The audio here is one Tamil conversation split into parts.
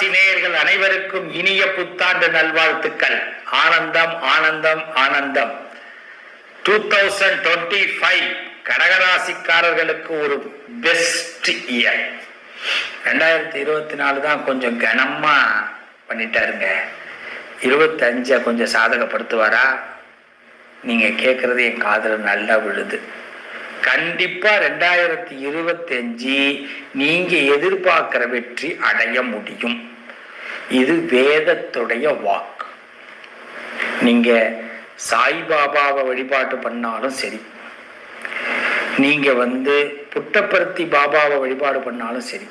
கடகராசி நேயர்கள் அனைவருக்கும் இனிய புத்தாண்டு நல்வாழ்த்துக்கள். ஆனந்தம் ஆனந்தம் ஆனந்தம். டூ தௌசண்ட் டுவெண்ட்டி ஃபைவ் கடகராசிக்காரர்களுக்கு ஒரு பெஸ்ட் இயர் ரெண்டாயிரத்தி இருபத்தி நாலு தான் கொஞ்சம் கனமா பண்ணிட்டாருங்க. இருபத்தஞ்சை கொஞ்சம் சாதகப்படுத்துவாரா? நீங்க கேட்கறது என் காதுல நல்லா விழுது. கண்டிப்பா ரெண்டாயிரத்தி இருபத்தி அஞ்சு நீங்க எதிர்பார்க்கிற வெற்றி அடைய முடியும். இது வேதத்துடைய வாக்கு. நீங்க சாய்பாபாவை வழிபாட்டு பண்ணாலும் சரி நீங்க வந்து புட்டப்பருத்தி பாபாவை வழிபாடு பண்ணாலும் சரி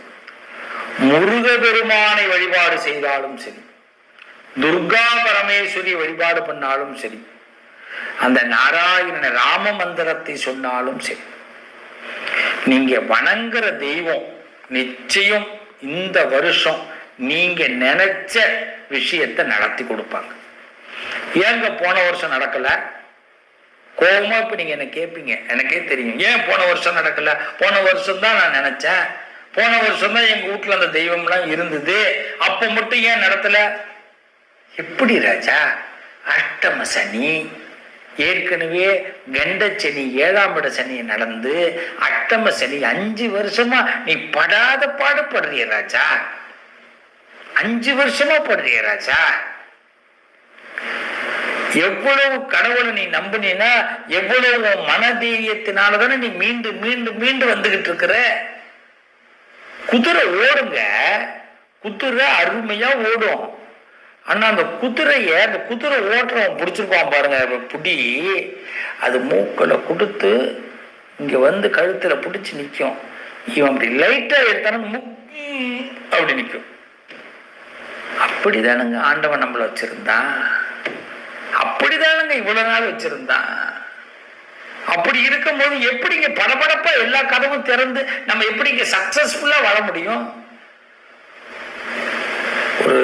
முருக பெருமானை வழிபாடு செய்தாலும் சரி துர்கா பரமேஸ்வரி வழிபாடு பண்ணாலும் சரி அந்த நாராயண ராம மந்திரத்தை சொன்னாலும் சரி நீங்க வணங்குற தெய்வம் நிச்சயம் இந்த வருஷம் நீங்க நினைச்ச விஷயத்தை நடத்தி கொடுப்பாங்க. ஏங்க போன வருஷம் நடக்கல? கோபமா இப்ப நீங்க என்ன கேட்பீங்க எனக்கே தெரியும். ஏன் போன வருஷம் நடக்கல? போன வருஷம் தான் நான் நினைச்சேன். போன வருஷம் தான் எங்க வீட்டுல அந்த தெய்வம்லாம் இருந்தது. அப்ப மட்டும் ஏன் நடத்தல? எப்படி ராஜா? அஷ்டம சனி ஏற்கனவே கண்ட சனி ஏழாம் இட சனி நடந்து அஷ்டம சனி அஞ்சு வருஷமா நீ படாத பாடுபடுறிய ராஜா. அஞ்சு வருஷமா படுறிய ராஜா. எவ்வளவு கடவுளை நீ நம்பினா எவ்வளவு உன் மனதைரியத்தினாலதானே நீ மீண்டும் மீண்டும் மீண்டும் வந்துகிட்டு இருக்கிற? குதிரை ஓடுங்க. குதிரை அருமையா ஓடும். ஆனா அந்த குதிரைய அந்த குதிரை ஓட்டுறவன் பிடிச்சிருப்பான் பாருங்க புடி. அது மூக்கில் கொடுத்து இங்க வந்து கழுத்துல பிடிச்சி நிற்கும் இவன் அப்படி லைட்டா எடுத்தான முக்கி அப்படி நிற்கும் அப்படிதானுங்க ஆண்டவன் நம்மளை வச்சிருந்தான் அப்படிதானுங்க இவ்வளவு நாள் வச்சிருந்தான் அப்படி இருக்கும்போது எப்படிங்க பரபரப்பா எல்லா கதவும் திறந்து நம்ம எப்படிங்க சக்சஸ்ஃபுல்லா வர முடியும்? ஒரு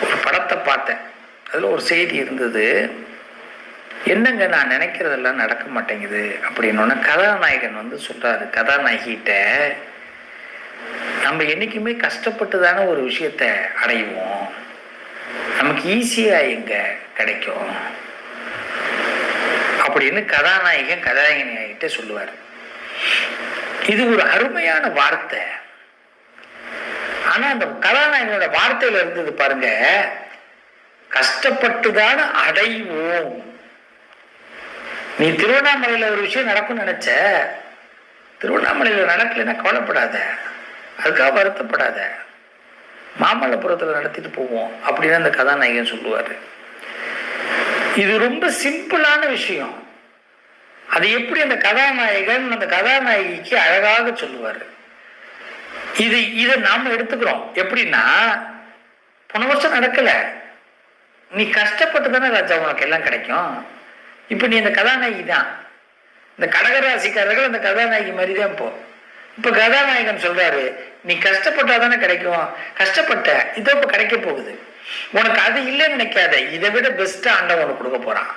ஒரு படத்தை பார்த்தேன். அதுல ஒரு செய்தி இருந்தது. என்னங்க நான் நினைக்கிறதெல்லாம் நடக்க மாட்டேங்குது அப்படின்னு கதாநாயகன் வந்து சொல்றாரு. கதாநாயகிட்ட நம்ம என்றைக்குமே கஷ்டப்பட்டு தானே ஒரு விஷயத்த அடைவோம். நமக்கு ஈஸியாக எங்கே கிடைக்கும்? அப்படின்னு கதாநாயகன் கதாநாயகிட்ட சொல்லுவார். இது ஒரு அருமையான வார்த்தை. ஆனா அந்த கதாநாயகனோட வார்த்தையில இருந்தது பாருங்க கஷ்டப்பட்டுதான் அடைவோம். நீ திருவண்ணாமலையில ஒரு விஷயம் நடக்கும்னு நினைச்ச திருவண்ணாமலையில நடக்கலைன்னா கவலைப்படாத. அதுக்காக வருத்தப்படாத. மாமல்லபுரத்தில் நடத்திட்டு போவோம் அப்படின்னு அந்த கதாநாயகன் சொல்லுவார். இது ரொம்ப சிம்பிளான விஷயம். அது எப்படி அந்த கதாநாயகன் அந்த கதாநாயகிக்கு அழகாக சொல்லுவார். இது இதை நாம் எடுத்துக்கிறோம். எப்படின்னா போன வருஷம் நடக்கலை. நீ கஷ்டப்பட்டு தானே ராஜா உனக்கு எல்லாம் கிடைக்கும். இப்போ நீ அந்த கதாநாயகி தான் இந்த கடகராசிக்காரர்கள் அந்த கதாநாயகி மாதிரி தான் இப்போ இப்ப கதாநாயகன் சொல்றாரு நீ கஷ்டப்பட்டா தானே கிடைக்கும். கஷ்டப்பட்ட இதோ இப்ப கிடைக்க போகுது. உனக்கு அது இல்லைன்னு நினைக்காத. இதை விட பெஸ்ட் ஆண்டவன் உனக்கு கொடுக்க போறான்.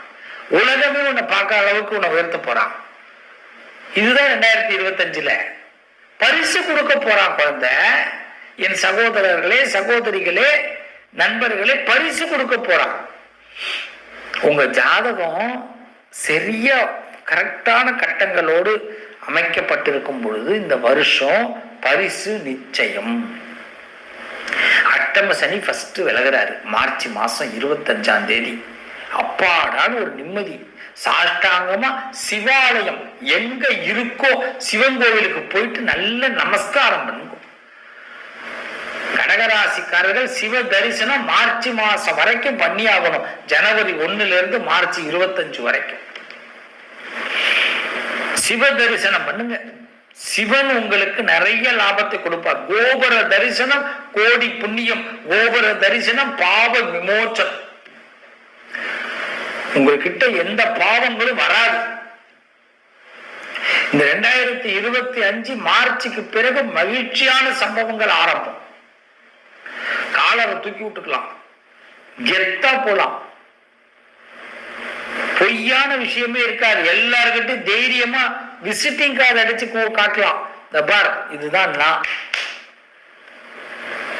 உலகமே உன்னை பார்க்காத அளவுக்கு உன்னை உயர்த்த போறான். இதுதான் ரெண்டாயிரத்தி இருபத்தஞ்சுல. பரிசு கொடுக்க போறான் குழந்தை. என் சகோதரர்களே சகோதரிகளே நண்பர்களே பரிசு கொடுக்க போறான். உங்க ஜாதகம் சரியா கரெக்டான கட்டங்களோடு அமைக்கப்பட்டிருக்கும் பொழுது இந்த வருஷம் பரிசு நிச்சயம். அட்டம சனி ஃபஸ்ட்டு விலகுறாரு. மார்ச் மாதம் இருபத்தஞ்சாம் தேதி. அப்பாடான்னு ஒரு நிம்மதி. சாஷ்டாங்கமா சிவாலயம் எங்க இருக்கோ சிவன் கோவிலுக்கு போயிட்டு நல்ல நமஸ்காரம் பண்ணுங்க. கடகராசிக்காரர்கள் சிவ தரிசனம் மார்ச் மாசம் வரைக்கும் பண்ணியாகணும். ஜனவரி ஒன்னுல இருந்து மார்ச் இருபத்தஞ்சு வரைக்கும். சிவ தரிசனம் பண்ணுங்க. சிவன் உங்களுக்கு நிறைய லாபத்தை கொடுப்பார் கோபுர தரிசனம் கோடி புண்ணியம். கோபுர தரிசனம் பாவ விமோச்சனம். உங்ககிட்ட எந்த பாவங்களும் வராது. இந்த ரெண்டாயிரத்தி இருபத்தி அஞ்சு மார்ச்சுக்கு பிறகு மகிழ்ச்சியான சம்பவங்கள் ஆரம்பம். காலரை தூக்கி விட்டுக்கலாம். கெத்தா போலாம். பொய்யான விஷயமே இருக்காது. எல்லாருக்கிட்டும் தைரியமா விசிட்டிங் கார்டு அடிச்சு காட்டலாம். இந்த பார் இதுதான் நான்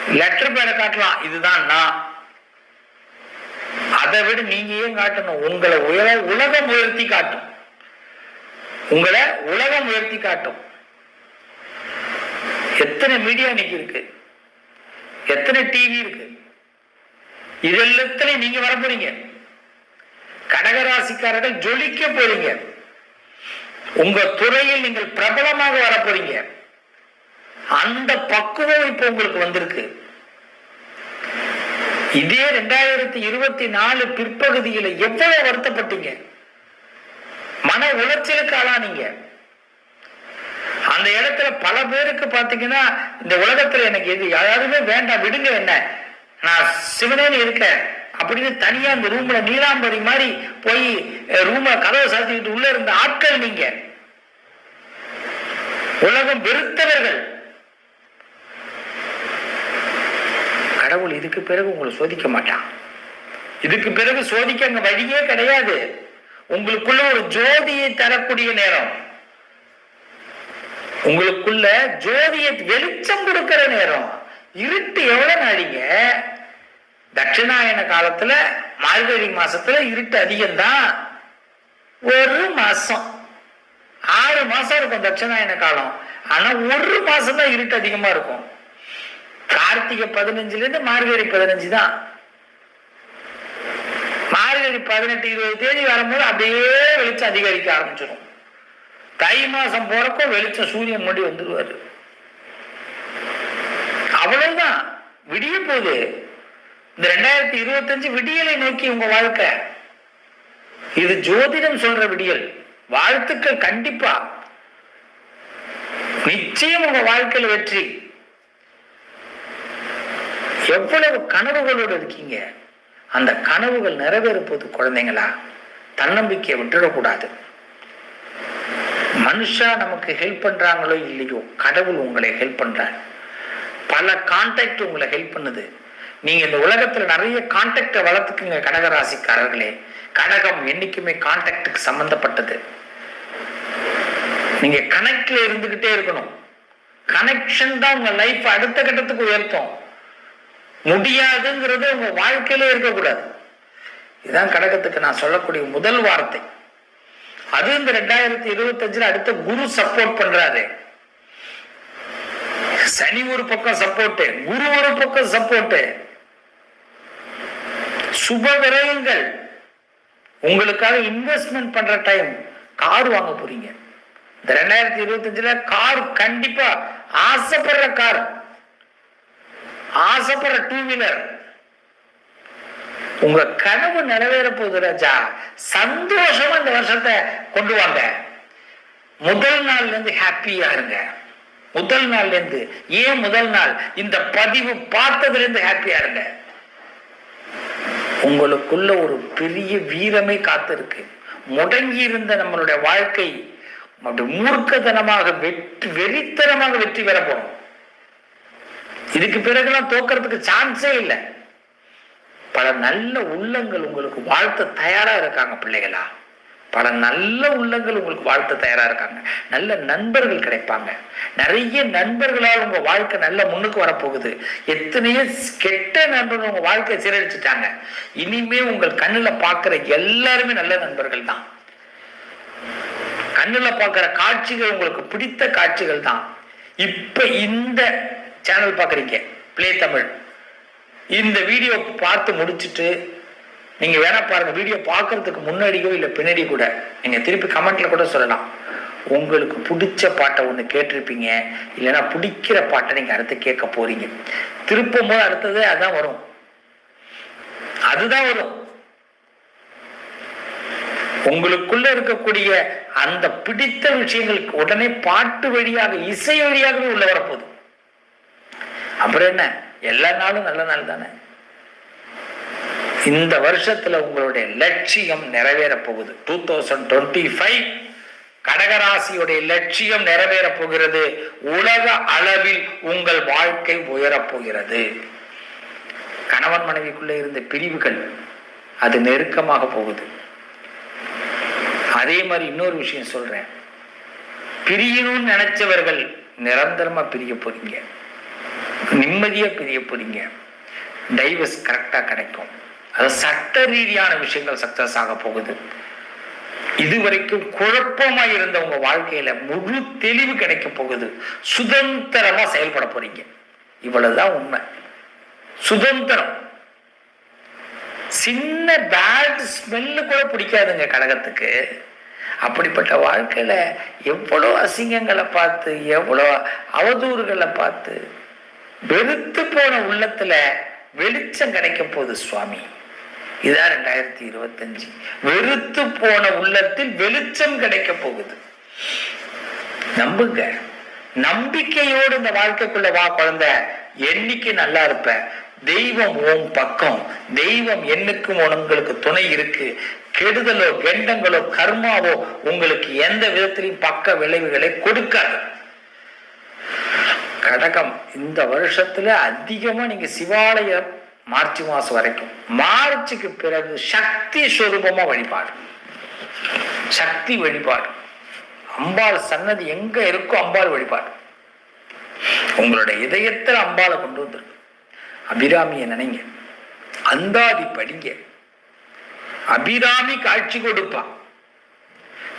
லெட்டர் பேரை காட்டலாம். இதுதான் நான் அதை விட நீங்க ஏன் காட்டணும்? உங்களை உயர உலகம் உயர்த்தி காட்டும். உங்களை உலகம் உயர்த்தி காட்டும். எத்தனை மீடியா இன்னைக்கு இருக்கு? எத்தனை டிவி இருக்கு? இதெல்லாத்திலையும் நீங்க வர போறீங்க கடகராசிக்காரர்கள் ஜொலிக்க போறீங்க. உங்க துறையில் நீங்கள் பிரபலமாக வர போறீங்க அந்த பக்குவம் இப்ப உங்களுக்கு வந்திருக்கு. இதே ரெண்டாயிரத்தி இருபத்தி நாலு பிற்பகுதியில எவ்வளவு வருத்தப்பட்டீங்க? மன உளைச்சலுக்கு ஆளானீங்க. அந்த இடத்துல பல பேருக்கு பாத்தீங்கன்னா இந்த உலகத்துல எனக்கு எது யாருமே வேண்டாம் விடுங்க என்ன? நான் சிவனேன்னு இருக்கேன். அப்படின்னு தனியா அந்த ரூம்ல நீலாம்பரி மாதிரி போய் ரூம கதவை சாத்திக்கிட்டு உள்ள இருந்த ஆட்கள் நீங்க. உலகம் வெறுத்தவர்கள். கடவுள் இதுக்கு பிறகு உங்களை சோதிக்க மாட்டான். இதுக்கு பிறகு சோதிக்க அங்க வழியே கிடையாது. உங்களுக்குள்ள ஒரு ஜோதியை தரக்கூடிய நேரம். உங்களுக்குள்ள ஜோதியை வெளிச்சம் கொடுக்கிற நேரம். இருட்டு எவ்வளவு நாடிங்க தட்சிணாயன காலத்துல மார்கழி மாசத்துல இருட்டு அதிகம்தான். ஒரு மாசம். ஆறு மாசம் இருக்கும் தட்சிணாயன காலம். ஆனா ஒரு மாசம் தான் இருட்டு அதிகமா இருக்கும். கார்த்திகை பதினஞ்சுல இருந்து மார்கழி பதினஞ்சு தான். மார்கழி பதினெட்டு இருபது தேதி வரும்போது அப்படியே வெளிச்சம் அதிகரிக்க ஆரம்பிச்சிடும். தை மாசம் போறப்போ வெளிச்சம் சூரியன் முடி வந்துடுவாரு அவ்வளவுதான். விடிய போகுது. இந்த ரெண்டாயிரத்தி இருபத்தஞ்சு விடியலை நோக்கி உங்க வாழ்க்கை. இது ஜோதிடம் சொல்ற விடியல். வாழ்த்துக்கள் கண்டிப்பா. நிச்சயம் உங்க வாழ்க்கையில் வெற்றி. எவ்வளவு கனவுகளோடு இருக்கீங்க? அந்த கனவுகள் நிறைவேறுப்பது குழந்தைங்களா தன்னம்பிக்கையை விட்டுடக்கூடாது. மனுஷா நமக்கு ஹெல்ப் பண்றாங்களோ இல்லையோ கடவுள் உங்களை ஹெல்ப் பண்றார். பல கான்டாக்ட் உங்களை ஹெல்ப் பண்ணுது. நீங்க இந்த உலகத்துல நிறைய கான்டாக்டை வளர்த்துக்குங்க கடகராசிக்காரர்களே. கடகம் என்னைக்குமே கான்டாக்டுக்கு சம்பந்தப்பட்டது. நீங்க கனெக்ட்ல இருந்துகிட்டே இருக்கணும். கனெக்ஷன் தான் உங்க லைஃப் அடுத்த கட்டத்துக்கு உயர்த்தும். முடியாதுங்கிறது உங்க வாழ்க்கையில இருக்கக்கூடாது. இதுதான் கடகத்துக்கு நான் சொல்லக்கூடிய முதல் வார்த்தை. அது இந்த ரெண்டாயிரத்தி இருபத்தி அஞ்சுல அடுத்த குரு சப்போர்ட் பண்றாரு. சனி ஒரு பக்கம் சப்போர்ட் குரு ஒரு பக்கம் சப்போர்ட் சுப விரயங்கள். உங்களுக்காக இன்வெஸ்ட்மெண்ட் பண்ற டைம் கார் வாங்க போறீங்க. இந்த ரெண்டாயிரத்தி இருபத்தி அஞ்சுல கார் கண்டிப்பா ஆசைப்படுற கார் ஆசைப்படுற டூ வீலர் உங்க கனவு நிறைவேற போகுது ராஜா. சந்தோஷமா இந்த வருஷத்தை கொண்டு வாங்க. முதல் நாள்ல இருந்து ஹாப்பியா இருங்க. முதல் நாள்ல இருந்து ஏன் முதல் நாள்? இந்த பதிவு பார்த்ததுல இருந்து ஹாப்பியா இருங்க. உங்களுக்குள்ள ஒரு பெரிய வீரமே காத்திருக்கு. முடங்கி இருந்த நம்மளுடைய வாழ்க்கை அப்படி மூர்க்கத்தனமாக வெற்றி வெறித்தனமாக வெற்றி பெற போறோம். இதுக்கு பிறகுலாம் தோக்கிறதுக்கு சான்ஸே இல்லை. பல நல்ல உள்ளங்கள் உங்களுக்கு வாழ்த்த தயாரா இருக்காங்க பிள்ளைகளா. பல நல்ல உள்ளங்கள் உங்களுக்கு வாழ்த்த தயாரா இருக்காங்க. நல்ல நண்பர்கள் கிடைப்பாங்க. நிறைய நண்பர்களால் உங்க வாழ்க்கை நல்ல முன்னுக்கு வரப்போகுது. எத்தனையோ கெட்ட நண்பர்கள் உங்க வாழ்க்கையை சீரழிச்சிட்டாங்க. இனிமே உங்கள் கண்ணுல பார்க்கிற எல்லாருமே நல்ல நண்பர்கள் தான். கண்ணுல பார்க்குற காட்சிகள் உங்களுக்கு பிடித்த காட்சிகள் தான். இப்ப இந்த சேனல் பாக்குறீங்க ப்ளே தமிழ். இந்த வீடியோ பார்த்து முடிச்சிட்டு நீங்க வேணா பாருங்க வீடியோ பார்க்கறதுக்கு முன்னாடியோ இல்ல பின்னாடி கூட நீங்க திருப்பி கமெண்ட்ல கூட சொல்லலாம். உங்களுக்கு பிடிச்ச பாட்டை ஒன்று கேட்டிருப்பீங்க இல்லைன்னா பிடிக்கிற பாட்டை நீங்க அடுத்து கேட்க போறீங்க. திருப்பும் போது அடுத்தது அதான் வரும். அதுதான் வரும். உங்களுக்குள்ள இருக்கக்கூடிய அந்த பிடித்த விஷயங்களுக்கு உடனே பாட்டு வழியாக இசை வழியாகவே உள்ள வரப்போகுது. அப்புறம் என்ன? எல்லா நாளும் நல்ல நாள் தானே? இந்த வருஷத்துல உங்களுடைய லட்சியம் நிறைவேற போகுது. டூ தௌசண்ட் டுவெண்ட்டி ஃபைவ் கடகராசியுடைய லட்சியம் நிறைவேற போகிறது. உலக அளவில் உங்கள் வாழ்க்கை உயரப் போகிறது. கணவன் மனைவிக்குள்ள இருந்த பிரிவுகள் அது நெருக்கமாக போகுது. அதே மாதிரி இன்னொரு விஷயம் சொல்றேன். பிரியணும்னு நினைச்சவர்கள் நிரந்தரமா பிரிய போறீங்க. நிம்மதியா பிரிய போறீங்க. டைவர்ஸ் கரெக்டா கிடைக்கும். அது சட்ட ரீதியான விஷயங்கள் சக்சஸ் ஆக போகுது. இதுவரைக்கும் குழப்பமா இருந்த உங்க வாழ்க்கையில முழு தெளிவு கிடைக்க போகுது. சுதந்திரமா செயல்பட போறீங்க. இவ்வளவுதான் உண்மை. சுதந்திரம். சின்ன பேட் ஸ்மெல்லு கூட பிடிக்காதுங்க கடகத்துக்கு அப்படிப்பட்ட வாழ்க்கையில எவ்வளோ அசிங்கங்களை பார்த்து எவ்வளோ அவதூறுகளை பார்த்து வெறுத்து போன உள்ளத்துல வெளிச்சம் கிடைக்க போகுது சுவாமி. இதான் ரெண்டாயிரத்தி இருபத்தஞ்சு. வெறுத்து போன உள்ளத்தில் வெளிச்சம் கிடைக்க போகுது. நம்புங்க. நம்பிக்கையோடு இந்த வாழ்க்கைக்குள்ள வா குழந்தை. என்னைக்கு நல்லா இருப்ப? தெய்வம் ஓம் பக்கம். தெய்வம் என்னுக்கும் உங்களுக்கு துணை இருக்கு. கெடுதலோ கெண்டங்களோ கர்மாவோ உங்களுக்கு எந்த விதத்திலையும் பக்க விளைவுகளை கொடுக்காது. கடகம் இந்த வருஷத்துல அதிகமா நீங்க சிவாலயம் மார்ச் மாசம் வரைக்கும். மார்ச்சுக்கு பிறகு சக்தி ஸ்வரூபமா வழிபாடு. சக்தி வழிபாடு. அம்பாள் சன்னதி எங்க இருக்கோ அம்பாள் வழிபாடு. உங்களோட இதயத்துல அம்பாளை கொண்டு வந்துருக்கு அபிராமியை நினைங்க. அந்தாதி படிங்க. அபிராமி காட்சி கொடுப்பா.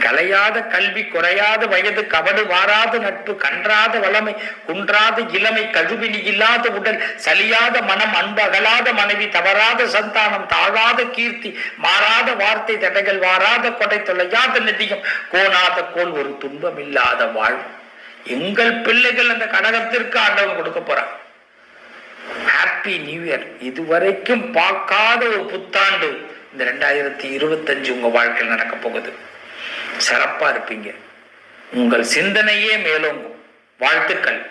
கலையாத கல்வி குறையாத வயது கவடு வாராத நட்பு கன்றாத வளமை குன்றாத இளமை கழுவினி இல்லாத உடல் சலியாத மனம் அன்பகலாத மனைவி தவறாத சந்தானம் தாழாத கீர்த்தி மாறாத வார்த்தை தடைகள் வாராத கொடை தொலையாத நெடியம் கோணாத கோல் ஒரு துன்பம் இல்லாத வாழ்வு எங்கள் பிள்ளைகள் அந்த கடகத்திற்கு ஆண்டவன் கொடுக்க போறான் ஹாப்பி நியூ இயர் இதுவரைக்கும் பார்க்காத ஒரு புத்தாண்டு இந்த ரெண்டாயிரத்தி இருபத்தஞ்சு உங்க வாழ்க்கையில் நடக்க போகுது. சிறப்பா இருப்பீங்க. உங்கள் சிந்தனையே மேலோங்கும். வாழ்த்துக்கள்.